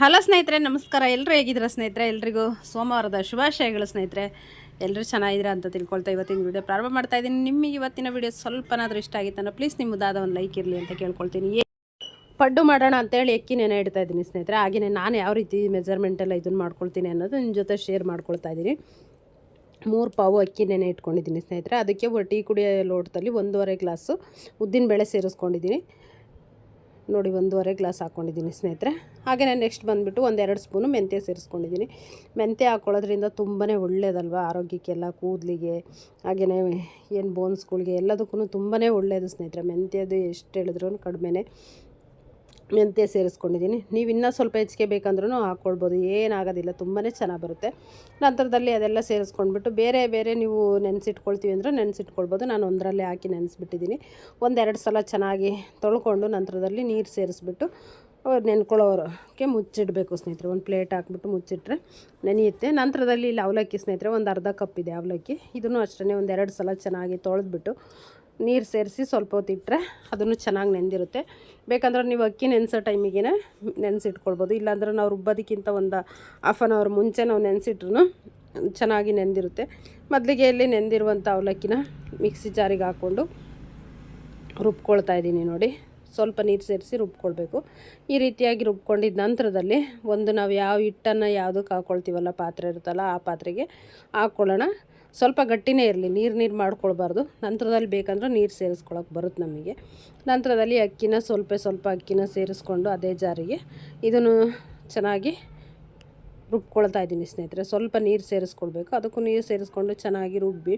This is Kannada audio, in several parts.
ಹಲೋ ಸ್ನೇಹಿತರೆ, ನಮಸ್ಕಾರ. ಎಲ್ಲರೂ ಹೇಗಿದ್ದೀರ ಸ್ನೇಹಿತರೆ? ಎಲ್ರಿಗೂ ಸೋಮವಾರದ ಶುಭಾಶಯಗಳು ಸ್ನೇಹಿತರೆ. ಎಲ್ಲರೂ ಚೆನ್ನಾಗಿದ್ದೀರಾ ಅಂತ ತಿಳ್ಕೊಳ್ತಾ ಇವತ್ತಿನ ವಿಡಿಯೋ ಪ್ರಾರಂಭ ಮಾಡ್ತಾ ಇದ್ದೀನಿ. ನಿಮಗೆ ಇವತ್ತಿನ ವಿಡಿಯೋ ಸ್ವಲ್ಪನಾದರೂ ಇಷ್ಟ ಆಗಿತ್ತಂದ್ರೆ ಪ್ಲೀಸ್ ನಿಮ್ಮದಾದ ಒಂದು ಲೈಕ್ ಇರಲಿ ಅಂತ ಕೇಳ್ಕೊಳ್ತೀನಿ. ಪಡ್ಡು ಮಾಡೋಣ ಅಂತೇಳಿ ಎಕ್ಕಿ ನೆನೆ ಇಡ್ತಾ ಇದ್ದೀನಿ ಸ್ನೇಹಿತರೆ. ಹಾಗೆಯೇ ನಾನು ಯಾವ ರೀತಿ ಮೆಜರ್ಮೆಂಟ್ ಎಲ್ಲ ಇದನ್ನು ಮಾಡ್ಕೊಳ್ತೀನಿ ಅನ್ನೋದು ನಿಮ್ಮ ಜೊತೆ ಶೇರ್ ಮಾಡ್ಕೊಳ್ತಾ ಇದ್ದೀನಿ. ಮೂರು ಪಾವು ಅಕ್ಕಿ ನೆನೆ ಇಟ್ಕೊಂಡಿದ್ದೀನಿ ಸ್ನೇಹಿತರೆ. ಅದಕ್ಕೆ ಟೀ ಕುಡಿಯೋ ಲೋಟದಲ್ಲಿ ಒಂದೂವರೆ ಗ್ಲಾಸು ಉದ್ದಿನ ಬೇಳೆ ಸೇರಿಸ್ಕೊಂಡಿದ್ದೀನಿ. ನೋಡಿ ಒಂದೂವರೆ ಗ್ಲಾಸ್ ಹಾಕ್ಕೊಂಡಿದ್ದೀನಿ ಸ್ನೇಹಿತರೆ. ಹಾಗೆಯೇ ನೆಕ್ಸ್ಟ್ ಬಂದುಬಿಟ್ಟು ಒಂದೆರಡು ಸ್ಪೂನು ಮೆಂತ್ಯ ಸೇರಿಸ್ಕೊಂಡಿದ್ದೀನಿ. ಮೆಂತ್ಯ ಹಾಕ್ಕೊಳ್ಳೋದ್ರಿಂದ ತುಂಬಾ ಒಳ್ಳೆಯದಲ್ವ ಆರೋಗ್ಯಕ್ಕೆಲ್ಲ, ಕೂದಲಿಗೆ ಹಾಗೆಯೇ ಏನು ಬೋನ್ಸ್ಗಳಿಗೆ ಎಲ್ಲದಕ್ಕೂ ತುಂಬಾ ಒಳ್ಳೆಯದು ಸ್ನೇಹಿತರೆ. ಮೆಂತ್ಯದು ಎಷ್ಟು ಹೇಳಿದ್ರು ಕಡಿಮೆನೇ. ಮೆಂತ್ಯ ಸೇರಿಸ್ಕೊಂಡಿದ್ದೀನಿ. ನೀವು ಇನ್ನೂ ಸ್ವಲ್ಪ ಹೆಚ್ಚಿಗೆ ಬೇಕಂದ್ರೂ ಹಾಕ್ಕೊಳ್ಬೋದು. ಏನಾಗೋದಿಲ್ಲ ತುಂಬಾ ಚೆನ್ನಾಗಿ ಬರುತ್ತೆ. ನಂತರದಲ್ಲಿ ಅದೆಲ್ಲ ಸೇರಿಸ್ಕೊಂಡ್ಬಿಟ್ಟು ಬೇರೆ ಬೇರೆ ನೀವು ನೆನೆಸಿಟ್ಕೊಳ್ತೀವಿ ಅಂದರೆ ನೆನೆಸಿಟ್ಕೊಳ್ಬೋದು. ನಾನು ಒಂದರಲ್ಲೇ ಹಾಕಿ ನೆನೆಸ್ಬಿಟ್ಟಿದ್ದೀನಿ. ಒಂದೆರಡು ಸಲ ಚೆನ್ನಾಗಿ ತೊಳ್ಕೊಂಡು ನಂತರದಲ್ಲಿ ನೀರು ಸೇರಿಸ್ಬಿಟ್ಟು ನೆನ್ಕೊಳ್ಳೋರಕ್ಕೆ ಮುಚ್ಚಿಡಬೇಕು ಸ್ನೇಹಿತರೆ. ಒಂದು ಪ್ಲೇಟ್ ಹಾಕ್ಬಿಟ್ಟು ಮುಚ್ಚಿಟ್ರೆ ನೆನೆಯುತ್ತೆ. ನಂತರದಲ್ಲಿ ಇಲ್ಲಿ ಅವಲಕ್ಕಿ ಸ್ನೇಹಿತರೆ, ಒಂದು ಅರ್ಧ ಕಪ್ ಇದೆ ಅವಲಕ್ಕಿ. ಇದನ್ನು ಅಷ್ಟೇ ಒಂದೆರಡು ಸಲ ಚೆನ್ನಾಗಿ ತೊಳೆದ್ಬಿಟ್ಟು ನೀರು ಸೇರಿಸಿ ಸ್ವಲ್ಪ ಹೊತ್ತು ಇಟ್ಟರೆ ಅದನ್ನು ಚೆನ್ನಾಗಿ ನೆಂದಿರುತ್ತೆ. ಬೇಕಂದ್ರೆ ನೀವು ಅಕ್ಕಿ ನೆನೆಸೋ ಟೈಮಿಗೆ ನೆನೆಸಿಟ್ಕೊಳ್ಬೋದು. ಇಲ್ಲಾಂದ್ರೆ ನಾವು ರುಬ್ಬೋದಕ್ಕಿಂತ ಒಂದು ಹಾಫ್ ಆನ್ ಅವರ್ ಮುಂಚೆ ನಾವು ನೆನೆಸಿಟ್ರು ಚೆನ್ನಾಗಿ ನೆಂದಿರುತ್ತೆ. ಮೊದಲಿಗೆ ಇಲ್ಲಿ ನೆಂದಿರುವಂಥ ಅವಲಕ್ಕಿನ ಮಿಕ್ಸಿ ಜಾರಿಗೆ ಹಾಕ್ಕೊಂಡು ರುಬ್ಕೊಳ್ತಾ ಇದ್ದೀನಿ ನೋಡಿ. ಸ್ವಲ್ಪ ನೀರು ಸೇರಿಸಿ ರುಬ್ಕೊಳ್ಬೇಕು. ಈ ರೀತಿಯಾಗಿ ರುಬ್ಕೊಂಡಿದ್ದ ನಂತರದಲ್ಲಿ ಒಂದು ನಾವು ಯಾವ ಹಿಟ್ಟನ್ನು ಯಾವುದಕ್ಕೆ ಹಾಕ್ಕೊಳ್ತೀವಲ್ಲ ಪಾತ್ರೆ ಇರುತ್ತಲ್ಲ ಆ ಪಾತ್ರೆಗೆ ಹಾಕ್ಕೊಳ್ಳೋಣ ಸ್ವಲ್ಪ ಗಟ್ಟಿನೇ ಇರಲಿ, ನೀರು ನೀರು ಮಾಡ್ಕೊಳ್ಬಾರ್ದು. ನಂತರದಲ್ಲಿ ಬೇಕಂದ್ರೆ ನೀರು ಸೇರಿಸ್ಕೊಳಕ್ಕೆ ಬರುತ್ತೆ ನಮಗೆ. ನಂತರದಲ್ಲಿ ಅಕ್ಕಿನ ಸ್ವಲ್ಪ ಸ್ವಲ್ಪ ಅಕ್ಕಿನ ಸೇರಿಸ್ಕೊಂಡು ಅದೇ ಜಾರಿಗೆ ಇದನ್ನು ಚೆನ್ನಾಗಿ ರುಬ್ಕೊಳ್ತಾ ಇದ್ದೀನಿ ಸ್ನೇಹಿತರೆ. ಸ್ವಲ್ಪ ನೀರು ಸೇರಿಸ್ಕೊಳ್ಬೇಕು. ಅದಕ್ಕೂ ನೀರು ಸೇರಿಸ್ಕೊಂಡು ಚೆನ್ನಾಗಿ ರುಬ್ಬಿ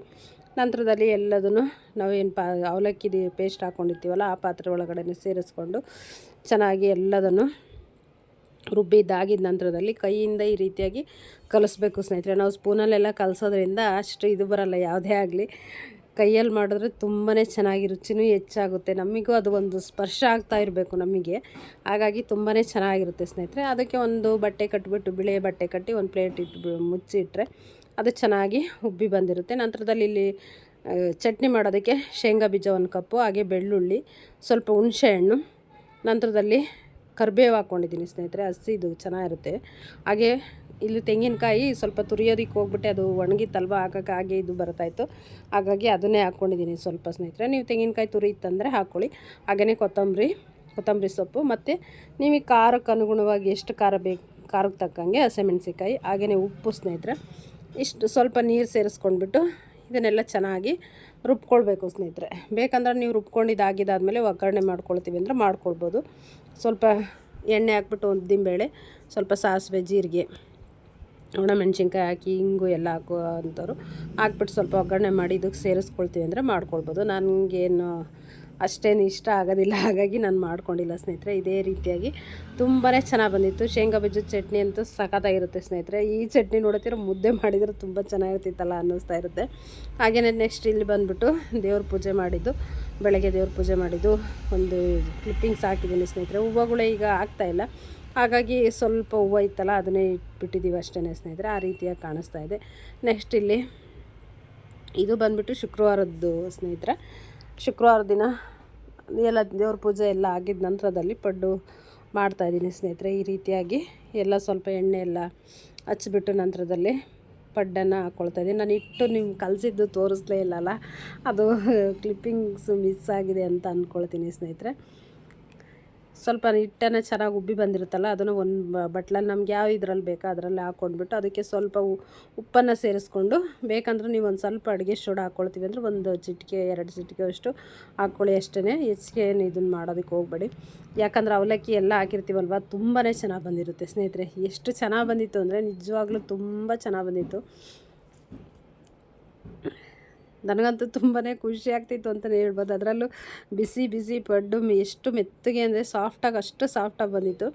ನಂತರದಲ್ಲಿ ಎಲ್ಲದನ್ನು ನಾವೇನು ಪಾ ಅವಲಕ್ಕಿದು ಪೇಸ್ಟ್ ಹಾಕ್ಕೊಂಡಿರ್ತೀವಲ್ಲ ಆ ಪಾತ್ರೆ ಒಳಗಡೆ ಸೇರಿಸ್ಕೊಂಡು ಚೆನ್ನಾಗಿ ಎಲ್ಲದನ್ನು ರುಬ್ಬಿದ್ದಾಗಿದ್ದ ನಂತರದಲ್ಲಿ ಕೈಯಿಂದ ಈ ರೀತಿಯಾಗಿ ಕಲಿಸ್ಬೇಕು ಸ್ನೇಹಿತರೆ. ನಾವು ಸ್ಪೂನಲ್ಲೆಲ್ಲ ಕಲಿಸೋದ್ರಿಂದ ಅಷ್ಟು ಇದು ಬರಲ್ಲ, ಯಾವುದೇ ಆಗಲಿ. ಕೈಯಲ್ಲಿ ಮಾಡಿದ್ರೆ ತುಂಬಾ ಚೆನ್ನಾಗಿ ರುಚಿನೂ ಹೆಚ್ಚಾಗುತ್ತೆ. ನಮಗೂ ಅದು ಒಂದು ಸ್ಪರ್ಶ ಆಗ್ತಾ ಇರಬೇಕು ನಮಗೆ. ಹಾಗಾಗಿ ತುಂಬಾ ಚೆನ್ನಾಗಿರುತ್ತೆ ಸ್ನೇಹಿತರೆ. ಅದಕ್ಕೆ ಒಂದು ಬಟ್ಟೆ ಕಟ್ಟಿಬಿಟ್ಟು ಬಿಳಿಯ ಬಟ್ಟೆ ಕಟ್ಟಿ ಒಂದು ಪ್ಲೇಟ್ ಇಟ್ಟು ಮುಚ್ಚಿಟ್ರೆ ಅದು ಚೆನ್ನಾಗಿ ಉಬ್ಬಿ ಬಂದಿರುತ್ತೆ. ನಂತರದಲ್ಲಿ ಇಲ್ಲಿ ಚಟ್ನಿ ಮಾಡೋದಕ್ಕೆ ಶೇಂಗಾ ಬೀಜ ಒಂದು ಕಪ್ಪು, ಹಾಗೆ ಬೆಳ್ಳುಳ್ಳಿ, ಸ್ವಲ್ಪ ಹುಣಸೆ ಹಣ್ಣು ನಂತರದಲ್ಲಿ ಕರಿಬೇವು ಹಾಕ್ಕೊಂಡಿದ್ದೀನಿ ಸ್ನೇಹಿತರೆ ಹಸಿದು ಚೆನ್ನಾಗಿರುತ್ತೆ. ಹಾಗೆ ಇಲ್ಲಿ ತೆಂಗಿನಕಾಯಿ ಸ್ವಲ್ಪ ತುರಿಯೋದಕ್ಕೆ ಹೋಗ್ಬಿಟ್ಟು, ಅದು ಒಣಗಿತ್ತಲ್ವ ಹಾಕೋಕೆ ಹಾಗೆ ಇದು ಬರ್ತಾಯಿತ್ತು. ಹಾಗಾಗಿ ಅದನ್ನೇ ಹಾಕ್ಕೊಂಡಿದ್ದೀನಿ ಸ್ವಲ್ಪ ಸ್ನೇಹಿತರೆ. ನೀವು ತೆಂಗಿನಕಾಯಿ ತುರಿ ಇತ್ತಂದರೆ ಹಾಕ್ಕೊಳ್ಳಿ ಹಾಗೆಯೇ ಕೊತ್ತಂಬರಿ ಕೊತ್ತಂಬರಿ ಸೊಪ್ಪು ಮತ್ತು ನಿಮಗೆ ಖಾರಕ್ಕೆ ಅನುಗುಣವಾಗಿ ಎಷ್ಟು ಖಾರ ಬೇಕು ಖಾರಕ್ಕೆ ತಕ್ಕಂಗೆ ಹಸಿಮೆಣ್ಸಿಕಾಯಿ ಹಾಗೆಯೇ ಉಪ್ಪು ಸ್ನೇಹಿತರೆ. ಇಷ್ಟು ಸ್ವಲ್ಪ ನೀರು ಸೇರಿಸ್ಕೊಂಡ್ಬಿಟ್ಟು ಇದನ್ನೆಲ್ಲ ಚೆನ್ನಾಗಿ ರುಬ್ಕೊಳ್ಬೇಕು ಸ್ನೇಹಿತರೆ. ಬೇಕಂದ್ರೆ ನೀವು ರುಬ್ಕೊಂಡಿದ್ದಾಗಿದ್ದಾದಮೇಲೆ ಒಗ್ಗರಣೆ ಮಾಡ್ಕೊಳ್ತೀವಿ ಅಂದರೆ ಮಾಡ್ಕೊಳ್ಬೋದು. ಸ್ವಲ್ಪ ಎಣ್ಣೆ ಹಾಕ್ಬಿಟ್ಟು ಉದ್ದಿನಬೇಳೆ ಸ್ವಲ್ಪ ಸಾಸಿವೆ, ಜೀರಿಗೆ, ಒಣಮೆಣ್ಸಿನ್ಕಾಯಿ ಹಾಕಿ ಹಿಂಗು ಎಲ್ಲ ಹಾಕುವಂಥವ್ರು ಹಾಕ್ಬಿಟ್ಟು ಸ್ವಲ್ಪ ಒಗ್ಗರಣೆ ಮಾಡಿ ಇದಕ್ಕೆ ಸೇರಿಸ್ಕೊಳ್ತೀವಿ ಅಂದರೆ ಮಾಡ್ಕೊಳ್ಬೋದು. ನನಗೇನು ಅಷ್ಟೇನು ಇಷ್ಟ ಆಗೋದಿಲ್ಲ. ಹಾಗಾಗಿ ನಾನು ಮಾಡ್ಕೊಂಡಿಲ್ಲ ಸ್ನೇಹಿತರೆ. ಇದೇ ರೀತಿಯಾಗಿ ತುಂಬಾ ಚೆನ್ನಾಗಿ ಬಂದಿತ್ತು. ಶೇಂಗಾ ಬೀಜದ ಚಟ್ನಿ ಅಂತೂ ಸಖತ್ತಾಗಿರುತ್ತೆ ಸ್ನೇಹಿತರೆ. ಈ ಚಟ್ನಿ ನೋಡುತ್ತಿರೋ ಮುದ್ದೆ ಮಾಡಿದರೆ ತುಂಬ ಚೆನ್ನಾಗಿರ್ತಿತ್ತಲ್ಲ ಅನ್ನಿಸ್ತಾ ಇರುತ್ತೆ. ಹಾಗೆಯೇ ನೆಕ್ಸ್ಟ್ ಇಲ್ಲಿ ಬಂದುಬಿಟ್ಟು ದೇವ್ರ ಪೂಜೆ ಮಾಡಿದ್ದು. ಬೆಳಗ್ಗೆ ದೇವ್ರ ಪೂಜೆ ಮಾಡಿದ್ದು. ಒಂದು ಕ್ಲಿಪ್ಪಿಂಗ್ಸ್ ಹಾಕಿದ್ದೀನಿ ಸ್ನೇಹಿತರೆ. ಹೂವುಗಳೇ ಈಗ ಆಗ್ತಾಯಿಲ್ಲ ಹಾಗಾಗಿ ಸ್ವಲ್ಪ ಹೂವು ಇತ್ತಲ್ಲ, ಅದನ್ನೇ ಇಟ್ಬಿಟ್ಟಿದ್ದೀವಿ ಅಷ್ಟೇ ಸ್ನೇಹಿತರೆ. ಆ ರೀತಿಯಾಗಿ ಕಾಣಿಸ್ತಾ ಇದೆ. ನೆಕ್ಸ್ಟ್ ಇಲ್ಲಿ ಇದು ಬಂದ್ಬಿಟ್ಟು ಶುಕ್ರವಾರದ್ದು ಸ್ನೇಹಿತರೆ. ಶುಕ್ರವಾರ ದಿನ ಎಲ್ಲ ದೇವ್ರ ಪೂಜೆ ಎಲ್ಲ ಆಗಿದ್ದ ನಂತರದಲ್ಲಿ ಪಡ್ಡು ಮಾಡ್ತಾಯಿದ್ದೀನಿ ಸ್ನೇಹಿತರೆ. ಈ ರೀತಿಯಾಗಿ ಎಲ್ಲ ಸ್ವಲ್ಪ ಎಣ್ಣೆ ಎಲ್ಲ ಹಚ್ಚಿಬಿಟ್ಟು ನಂತರದಲ್ಲಿ ಪಡ್ಡನ್ನು ಹಾಕ್ಕೊಳ್ತಾ ಇದ್ದೀನಿ. ನಾನು ಇಟ್ಟು ನಿಮ್ಗೆ ಕಲಿಸಿದ್ದು ತೋರಿಸ್ಲೇ ಇಲ್ಲಲ್ಲ. ಅದು ಕ್ಲಿಪ್ಪಿಂಗ್ಸ್ ಮಿಸ್ ಆಗಿದೆ ಅಂತ ಅಂದ್ಕೊಳ್ತೀನಿ ಸ್ನೇಹಿತರೆ. ಸ್ವಲ್ಪ ಹಿಟ್ಟನ್ನು ಚೆನ್ನಾಗಿ ಉಬ್ಬಿ ಬಂದಿರುತ್ತಲ್ಲ, ಅದನ್ನು ಒಂದು ಬಟ್ಲಲ್ಲಿ ನಮ್ಗೆ ಯಾವ ಇದರಲ್ಲಿ ಬೇಕೋ ಅದರಲ್ಲಿ ಹಾಕ್ಕೊಂಡ್ಬಿಟ್ಟು ಅದಕ್ಕೆ ಸ್ವಲ್ಪ ಉಪ್ಪನ್ನು ಸೇರಿಸ್ಕೊಂಡು ಬೇಕಂದ್ರೆ ನೀವು ಒಂದು ಸ್ವಲ್ಪ ಅಡುಗೆ ಸೋಡಾ ಹಾಕ್ಕೊಳ್ತೀವಿ ಅಂದರೆ ಒಂದು ಚಿಟಿಕೆ, ಎರಡು ಚಿಟಿಕೆ ಅಷ್ಟು ಹಾಕ್ಕೊಳ್ಳಿ ಅಷ್ಟೇ ಹೆಚ್ಚಿಗೆ ಏನು ಇದನ್ನು ಮಾಡೋದಕ್ಕೆ ಹೋಗಬೇಡಿ. ಯಾಕಂದ್ರೆ ಅವಲಕ್ಕಿ ಎಲ್ಲ ಹಾಕಿರ್ತೀವಲ್ವ ತುಂಬಾ ಚೆನ್ನಾಗಿ ಬಂದಿರುತ್ತೆ ಸ್ನೇಹಿತರೆ. ಎಷ್ಟು ಚೆನ್ನಾಗಿ ಬಂದಿತ್ತು ಅಂದರೆ ನಿಜವಾಗ್ಲೂ ತುಂಬ ಚೆನ್ನಾಗಿ ಬಂದಿತ್ತು. ನನಗಂತೂ ತುಂಬಾ ಖುಷಿ ಆಗ್ತಿತ್ತು ಅಂತಲೇ ಹೇಳ್ಬೋದು. ಅದರಲ್ಲೂ ಬಿಸಿ ಬಿಸಿ ಪಡ್ಡು ಎಷ್ಟು ಮೆತ್ತಗೆ ಅಂದರೆ ಸಾಫ್ಟಾಗಿ ಅಷ್ಟು ಸಾಫ್ಟಾಗಿ ಬಂದಿತ್ತು.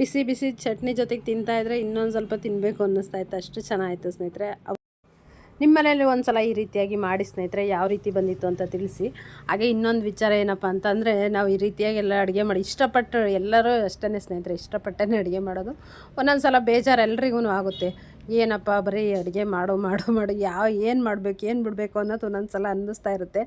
ಬಿಸಿ ಬಿಸಿ ಚಟ್ನಿ ಜೊತೆಗೆ ತಿಂತಾಯಿದ್ರೆ ಇನ್ನೊಂದು ಸ್ವಲ್ಪ ತಿನ್ನಬೇಕು ಅನ್ನಿಸ್ತಾ ಇತ್ತು. ಅಷ್ಟು ಚೆನ್ನಾಗಿತ್ತು ಸ್ನೇಹಿತರೆ. ನಿಮ್ಮ ಮನೇಲಿ ಒಂದು ಸಲ ಈ ರೀತಿಯಾಗಿ ಮಾಡಿ ಸ್ನೇಹಿತರೆ, ಯಾವ ರೀತಿ ಬಂದಿತ್ತು ಅಂತ ತಿಳಿಸಿ. ಹಾಗೆ ಇನ್ನೊಂದು ವಿಚಾರ ಏನಪ್ಪ ಅಂತಂದರೆ, ನಾವು ಈ ರೀತಿಯಾಗಿ ಎಲ್ಲ ಅಡುಗೆ ಮಾಡಿ ಇಷ್ಟಪಟ್ಟು ಎಲ್ಲರೂ ಅಷ್ಟೇ ಸ್ನೇಹಿತರೆ ಇಷ್ಟಪಟ್ಟೇ ಅಡುಗೆ ಮಾಡೋದು. ಒಂದೊಂದು ಸಲ ಬೇಜಾರು ಎಲ್ರಿಗೂ ಆಗುತ್ತೆ. ಏನಪ್ಪ ಬರೀ ಅಡುಗೆ ಮಾಡು ಮಾಡು ಮಾಡು, ಯಾವ, ಏನು ಮಾಡಬೇಕು, ಏನು ಬಿಡಬೇಕು ಅನ್ನೋದು ಒಂದೊಂದು ಸಲ ಅನ್ನಿಸ್ತಾ ಇರುತ್ತೆ.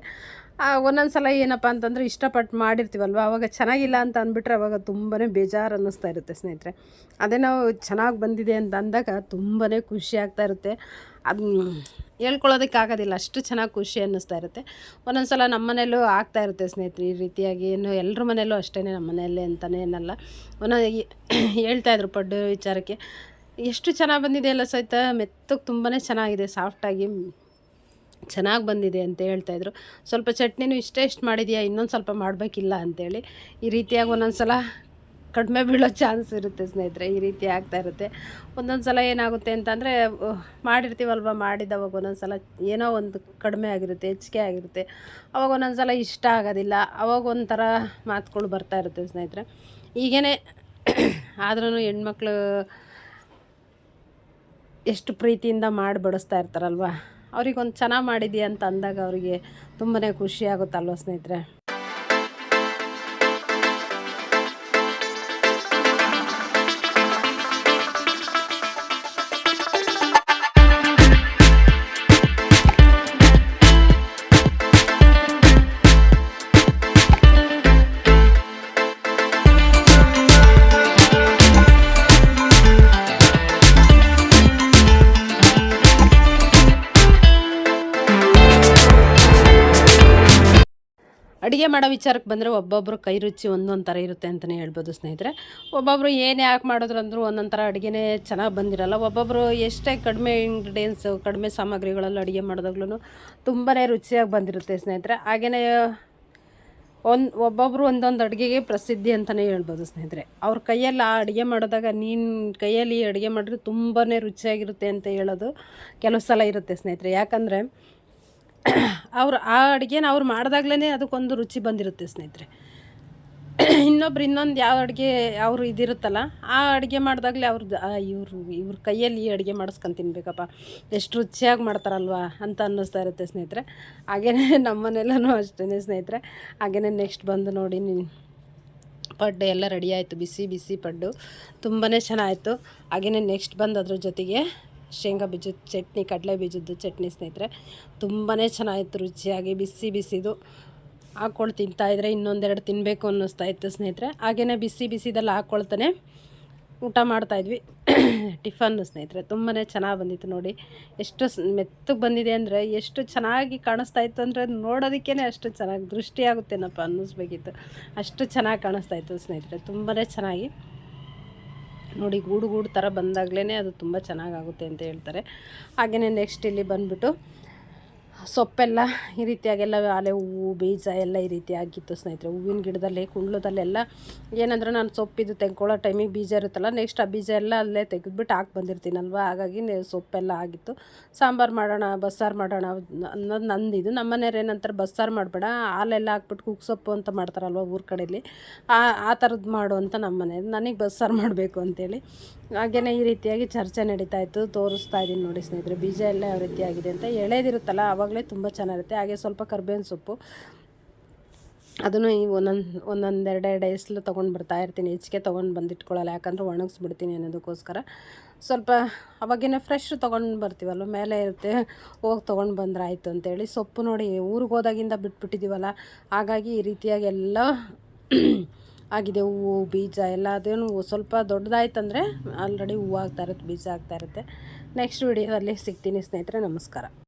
ಒಂದೊಂದು ಸಲ ಏನಪ್ಪ ಅಂತಂದರೆ ಇಷ್ಟಪಟ್ಟು ಮಾಡಿರ್ತೀವಲ್ವ? ಅವಾಗ ಚೆನ್ನಾಗಿಲ್ಲ ಅಂತ ಅಂದ್ಬಿಟ್ರೆ ಅವಾಗ ತುಂಬಾ ಬೇಜಾರು ಅನ್ನಿಸ್ತಾ ಇರುತ್ತೆ ಸ್ನೇಹಿತರೆ. ಅದೇ ನಾವು ಚೆನ್ನಾಗಿ ಬಂದಿದೆ ಅಂತ ಅಂದಾಗ ತುಂಬಾ ಖುಷಿ ಆಗ್ತಾ ಇರುತ್ತೆ. ಅದು ಹೇಳ್ಕೊಳ್ಳೋದಕ್ಕಾಗೋದಿಲ್ಲ, ಅಷ್ಟು ಚೆನ್ನಾಗಿ ಖುಷಿ ಅನ್ನಿಸ್ತಾ ಇರುತ್ತೆ. ಒಂದೊಂದು ಸಲ ನಮ್ಮ ಮನೇಲೂ ಆಗ್ತಾ ಇರುತ್ತೆ ಸ್ನೇಹಿತರೆ, ಈ ರೀತಿಯಾಗಿ ಏನು ಎಲ್ಲರ ಮನೇಲೂ ಅಷ್ಟೇ ನಮ್ಮ ಮನೆಯಲ್ಲೇ ಅಂತಲೇ ಏನಲ್ಲ. ಒಂದೊಂದು ಹೇಳ್ತಾಯಿದ್ರು ಪಡ್ಡು ವಿಚಾರಕ್ಕೆ. ಎಷ್ಟು ಚೆನ್ನಾಗಿ ಬಂದಿದೆ ಅಲ್ಲ ಸಹಿತ ಮೆತ್ತಗೆ ತುಂಬಾ ಚೆನ್ನಾಗಿದೆ ಸಾಫ್ಟಾಗಿ ಚೆನ್ನಾಗಿ ಬಂದಿದೆ ಅಂತ ಹೇಳ್ತಾಯಿದ್ರು ಸ್ವಲ್ಪ ಚಟ್ನಿನೂ ಇಷ್ಟೇ ಇಷ್ಟು ಮಾಡಿದೆಯಾ? ಇನ್ನೊಂದು ಸ್ವಲ್ಪ ಮಾಡಬೇಕಿಲ್ಲ ಅಂತೇಳಿ. ಈ ರೀತಿಯಾಗಿ ಒಂದೊಂದು ಸಲ ಕಡಿಮೆ ಬೀಳೋ ಚಾನ್ಸ್ ಇರುತ್ತೆ ಸ್ನೇಹಿತರೆ, ಈ ರೀತಿ ಆಗ್ತಾ ಇರುತ್ತೆ. ಒಂದೊಂದು ಸಲ ಏನಾಗುತ್ತೆ ಅಂತಂದರೆ ಮಾಡಿರ್ತೀವಲ್ವ? ಮಾಡಿದವಾಗ ಒಂದೊಂದು ಸಲ ಏನೋ ಒಂದು ಕಡಿಮೆ ಆಗಿರುತ್ತೆ ಹೆಚ್ಚಿಗೆ ಆಗಿರುತ್ತೆ. ಅವಾಗ ಒಂದೊಂದು ಸಲ ಇಷ್ಟ ಆಗೋದಿಲ್ಲ. ಅವಾಗ ಒಂಥರ ಮಾತುಗಳು ಬರ್ತಾ ಇರುತ್ತೆ ಸ್ನೇಹಿತರೆ. ಈಗೇನೆ ಆದ್ರೂ ಹೆಣ್ಮಕ್ಳು ಎಷ್ಟು ಪ್ರೀತಿಯಿಂದ ಮಾಡಿ ಬಡಿಸ್ತಾ ಇರ್ತಾರಲ್ವ? ಅವ್ರಿಗೊಂದು ಚೆನ್ನಾಗಿ ಮಾಡಿದ್ಯಾ ಅಂತ ಅಂದಾಗ ಅವರಿಗೆ ತುಂಬಾ ಖುಷಿ ಆಗುತ್ತಲ್ವ ಸ್ನೇಹಿತರೆ? ಅಡುಗೆ ಮಾಡೋ ವಿಚಾರಕ್ಕೆ ಬಂದರೆ ಒಬ್ಬೊಬ್ಬರು ಕೈ ರುಚಿ ಒಂದೊಂದು ಥರ ಇರುತ್ತೆ ಅಂತಲೇ ಹೇಳ್ಬೋದು ಸ್ನೇಹಿತರೆ. ಒಬ್ಬೊಬ್ಬರು ಏನು ಯಾಕೆ ಮಾಡಿದ್ರು ಅಂದರೂ ಒಂದೊಂದು ಥರ ಅಡುಗೆನೇ ಚೆನ್ನಾಗಿ ಬಂದಿರಲ್ಲ. ಒಬ್ಬೊಬ್ಬರು ಎಷ್ಟೇ ಕಡಿಮೆ ಇಂಗ್ರೀಡಿಯೆಂಟ್ಸು ಕಡಿಮೆ ಸಾಮಗ್ರಿಗಳಲ್ಲಿ ಅಡುಗೆ ಮಾಡಿದಾಗ್ಲೂ ತುಂಬಾ ರುಚಿಯಾಗಿ ಬಂದಿರುತ್ತೆ ಸ್ನೇಹಿತರೆ. ಹಾಗೆಯೇ ಒಂದು ಒಬ್ಬೊಬ್ಬರು ಒಂದೊಂದು ಅಡುಗೆಗೆ ಪ್ರಸಿದ್ಧಿ ಅಂತಲೇ ಹೇಳ್ಬೋದು ಸ್ನೇಹಿತರೆ. ಅವ್ರ ಕೈಯಲ್ಲಿ ಆ ಅಡುಗೆ ಮಾಡಿದಾಗ ನೀನು ಕೈಯಲ್ಲಿ ಅಡುಗೆ ಮಾಡಿದ್ರೆ ತುಂಬಾ ರುಚಿಯಾಗಿರುತ್ತೆ ಅಂತ ಹೇಳೋದು ಕೆಲವು ಸಲ ಇರುತ್ತೆ ಸ್ನೇಹಿತರೆ. ಯಾಕಂದರೆ ಅವ್ರು ಆ ಅಡುಗೆನ ಅವ್ರು ಮಾಡಿದಾಗ್ಲೇ ಅದಕ್ಕೊಂದು ರುಚಿ ಬಂದಿರುತ್ತೆ ಸ್ನೇಹಿತರೆ. ಇನ್ನೊಬ್ರು ಇನ್ನೊಂದು ಯಾವ ಅಡುಗೆ ಅವರು ಇದಿರುತ್ತಲ್ಲ, ಆ ಅಡುಗೆ ಮಾಡಿದಾಗಲೇ ಅವ್ರದ್ದು ಇವರು, ಇವ್ರ ಕೈಯಲ್ಲಿ ಈ ಅಡುಗೆ ಮಾಡಿಸ್ಕೊಂಡು ತಿನ್ಬೇಕಪ್ಪ, ಎಷ್ಟು ರುಚಿಯಾಗಿ ಮಾಡ್ತಾರಲ್ವಾ ಅಂತ ಅನ್ನಿಸ್ತಾ ಇರುತ್ತೆ ಸ್ನೇಹಿತರೆ. ಹಾಗೆಯೇ ನಮ್ಮ ಮನೆಯಲ್ಲೂ ಅಷ್ಟೇ ಸ್ನೇಹಿತರೆ. ಹಾಗೆಯೇ ನೆಕ್ಸ್ಟ್ ಬಂದು ನೋಡಿ ಪಡ್ಡು ಎಲ್ಲ ರೆಡಿ ಆಯಿತು, ಬಿಸಿ ಬಿಸಿ ಪಡ್ಡು. ತುಂಬಾ ಚೆನ್ನಾಯಿತು. ಹಾಗೆಯೇ ನೆಕ್ಸ್ಟ್ ಬಂದು ಅದ್ರ ಜೊತೆಗೆ ಶೇಂಗಾ ಬೀಜದ ಚಟ್ನಿ, ಕಡಲೆ ಬೀಜದ್ದು ಚಟ್ನಿ ಸ್ನೇಹಿತರೆ ತುಂಬಾ ಚೆನ್ನಾಗಿತ್ತು, ರುಚಿಯಾಗಿ, ಬಿಸಿ ಬಿಸಿದು. ಹಾಕ್ಕೊಂಡು ತಿಂತಾಯಿದ್ರೆ ಇನ್ನೊಂದೆರಡು ತಿನ್ನಬೇಕು ಅನ್ನಿಸ್ತಾ ಇತ್ತು ಸ್ನೇಹಿತರೆ. ಹಾಗೆಯೇ ಬಿಸಿ ಬಿಸಿದಲ್ಲಿ ಹಾಕ್ಕೊಳ್ತಾನೆ ಊಟ ಮಾಡ್ತಾಯಿದ್ವಿ ಟಿಫನ್ನು ಸ್ನೇಹಿತರೆ ತುಂಬಾ ಚೆನ್ನಾಗಿ ಬಂದಿತ್ತು ನೋಡಿ. ಎಷ್ಟು ಮೆತ್ತಗೆ ಬಂದಿದೆ ಅಂದರೆ ಎಷ್ಟು ಚೆನ್ನಾಗಿ ಕಾಣಿಸ್ತಾ ಇತ್ತು ಅಂದರೆ ನೋಡೋದಕ್ಕೇ ಅಷ್ಟು ಚೆನ್ನಾಗಿ ದೃಷ್ಟಿಯಾಗುತ್ತೇನಪ್ಪ ಅನ್ನಿಸ್ಬೇಕಿತ್ತು. ಅಷ್ಟು ಚೆನ್ನಾಗಿ ಕಾಣಿಸ್ತಾ ಇತ್ತು ಸ್ನೇಹಿತರೆ ತುಂಬಾ ಚೆನ್ನಾಗಿ. ನೋಡಿ ಗೂಡು ಗೂಡು ಥರ ಬಂದಾಗಲೇ ಅದು ತುಂಬ ಚೆನ್ನಾಗಾಗುತ್ತೆ ಅಂತ ಹೇಳ್ತಾರೆ. ಹಾಗೆಯೇ ನೆಕ್ಸ್ಟ್ ಇಲ್ಲಿ ಬಂದುಬಿಟ್ಟು ಸೊಪ್ಪೆಲ್ಲ ಈ ರೀತಿಯಾಗೆಲ್ಲ ಅಲೆ ಹೂವು, ಬೀಜ ಎಲ್ಲ ಈ ರೀತಿ ಆಗಿತ್ತು ಸ್ನೇಹಿತರೆ. ಹೂವಿನ ಗಿಡದಲ್ಲಿ, ಕುಂಡ್ಲದಲ್ಲೆಲ್ಲ ಏನಂದ್ರೆ ನಾನು ಸೊಪ್ಪಿದು ತೆಗ್ಕೊಳ್ಳೋ ಟೈಮಿಗೆ ಬೀಜ ಇರುತ್ತಲ್ಲ ನೆಕ್ಸ್ಟ್ ಆ ಬೀಜ ಎಲ್ಲ ಅಲ್ಲೇ ತೆಗೆದ್ಬಿಟ್ಟು ಹಾಕಿ ಬಂದಿರ್ತೀನಲ್ವ? ಹಾಗಾಗಿ ಸೊಪ್ಪೆಲ್ಲ ಆಗಿತ್ತು. ಸಾಂಬಾರು ಮಾಡೋಣ, ಬಸ್ಸಾರು ಮಾಡೋಣ ಅನ್ನೋದು ನಂದಿದು ನಮ್ಮ ಮನೆಯವ್ರು ಏನಂತಾರೆ, ಬಸ್ಸಾರು ಮಾಡಬೇಡ, ಹಾಲೆಲ್ಲ ಹಾಕ್ಬಿಟ್ಟು ಕುಕ್ ಸೊಪ್ಪು ಅಂತ ಮಾಡ್ತಾರಲ್ವ ಊರ ಕಡೆಯಲ್ಲಿ ಆ ಆ ಥರದ್ದು ಮಾಡು ಅಂತ ನಮ್ಮ ಮನೆಯವ್ರು. ನನಗೆ ಬಸ್ಸಾರು ಮಾಡಬೇಕು ಅಂತೇಳಿ. ಹಾಗೆಯೇ ಈ ರೀತಿಯಾಗಿ ಚರ್ಚೆ ನಡೀತಾ ಇತ್ತು. ತೋರಿಸ್ತಾ ಇದ್ದೀನಿ ನೋಡಿ ಸ್ನೇಹಿತರೆ, ಬೀಜ ಎಲ್ಲ ಯಾವ ರೀತಿ ಆಗಿದೆ ಅಂತ. ಎಳೆದಿರುತ್ತಲ್ಲ ಆವಾಗಲೇ ತುಂಬ ಚೆನ್ನಾಗಿರುತ್ತೆ. ಹಾಗೆ ಸ್ವಲ್ಪ ಕರ್ಬೇವಿನ ಸೊಪ್ಪು. ಅದನ್ನು ಈ ಒಂದೊಂದು ಒಂದೊಂದು ಎರಡು ಎಸ್ಲು ತೊಗೊಂಡು ಬರ್ತಾ ಇರ್ತೀನಿ. ಹೆಚ್ಚಿಗೆ ತೊಗೊಂಡು ಬಂದಿಟ್ಕೊಳ್ಳಲ್ಲ. ಯಾಕಂದರೆ ಒಣಗಿಸ್ಬಿಡ್ತೀನಿ ಅನ್ನೋದಕ್ಕೋಸ್ಕರ. ಸ್ವಲ್ಪ ಅವಾಗಿನ ಫ್ರೆಶ್ ತೊಗೊಂಡು ಬರ್ತೀವಲ್ವ? ಮೇಲೆ ಇರುತ್ತೆ. ಹೋಗಿ ತೊಗೊಂಡು ಬಂದ್ರೆ ಆಯಿತು ಅಂತೇಳಿ ಸೊಪ್ಪು ನೋಡಿ ಊರಿಗೆ ಹೋದಾಗಿಂದ ಬಿಟ್ಬಿಟ್ಟಿದ್ದೀವಲ್ಲ ಹಾಗಾಗಿ ಈ ರೀತಿಯಾಗಿ ಎಲ್ಲ ಆಗಿದೆ. ಹೂವು, ಬೀಜ ಎಲ್ಲ ಅದೇನು ಸ್ವಲ್ಪ ದೊಡ್ಡದಾಯ್ತಂದರೆ ಆಲ್ರೆಡಿ ಹೂವು ಆಗ್ತಾ ಇರುತ್ತೆ, ಬೀಜ ಆಗ್ತಾ ಇರುತ್ತೆ. ನೆಕ್ಸ್ಟ್ ವಿಡಿಯೋದಲ್ಲಿ ಸಿಗ್ತೀನಿ ಸ್ನೇಹಿತರೆ. ನಮಸ್ಕಾರ.